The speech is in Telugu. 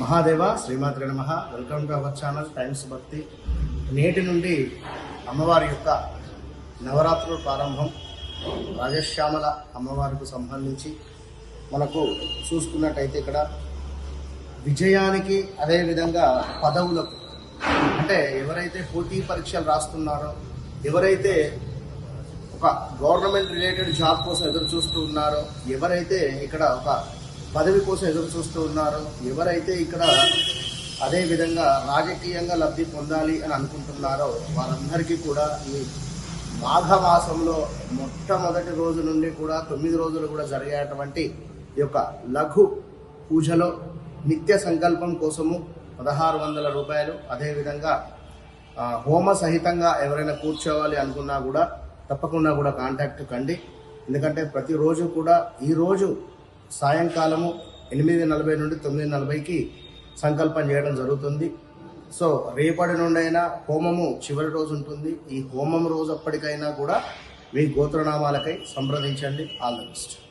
మహాదేవ శ్రీమాత్రి నమ. Welcome to our channel Times Bhakti నేటి నుండి అమ్మవారి యొక్క నవరాత్రుల ప్రారంభం రాజశ్యామల అమ్మవారికి సంబంధించి మనకు చూసుకున్నట్టయితే ఇక్కడ విజయానికి అదేవిధంగా పదవులకు అంటే ఎవరైతే పోటీ పరీక్షలు రాస్తున్నారో ఎవరైతే ఒక గవర్నమెంట్ రిలేటెడ్ జాబ్ కోసం ఎదురు చూస్తూ ఉన్నారో ఎవరైతే ఇక్కడ ఒక పదవి కోసం ఎదురు చూస్తూ ఉన్నారో. ఎవరైతే ఇక్కడ అదే విధంగా రాజకీయంగా లబ్ధి పొందాలి అని అనుకుంటున్నారో వారందరికీ కూడా ఈ మాఘమాసంలో మొట్టమొదటి రోజు నుండి కూడా తొమ్మిది రోజులు కూడా జరిగేటువంటి ఈ యొక్క లఘు పూజలో నిత్య సంకల్పం కోసము పదహారు వందల రూపాయలు. అదేవిధంగా హోమ సహితంగా ఎవరైనా కూర్చోవాలి అనుకున్నా కూడా తప్పకుండా కూడా కాంటాక్ట్ కండి. ఎందుకంటే ప్రతిరోజు కూడా ఈరోజు సాయంకాలము ఎనిమిది నలభై నుండి తొమ్మిది నలభైకి సంకల్పం చేయడం జరుగుతుంది. సో రేపటి నుండైనా హోమము చివరి రోజు ఉంటుంది. ఈ హోమం రోజు అప్పటికైనా కూడా మీ గోత్రనామాలకై సంప్రదించండి. All the best.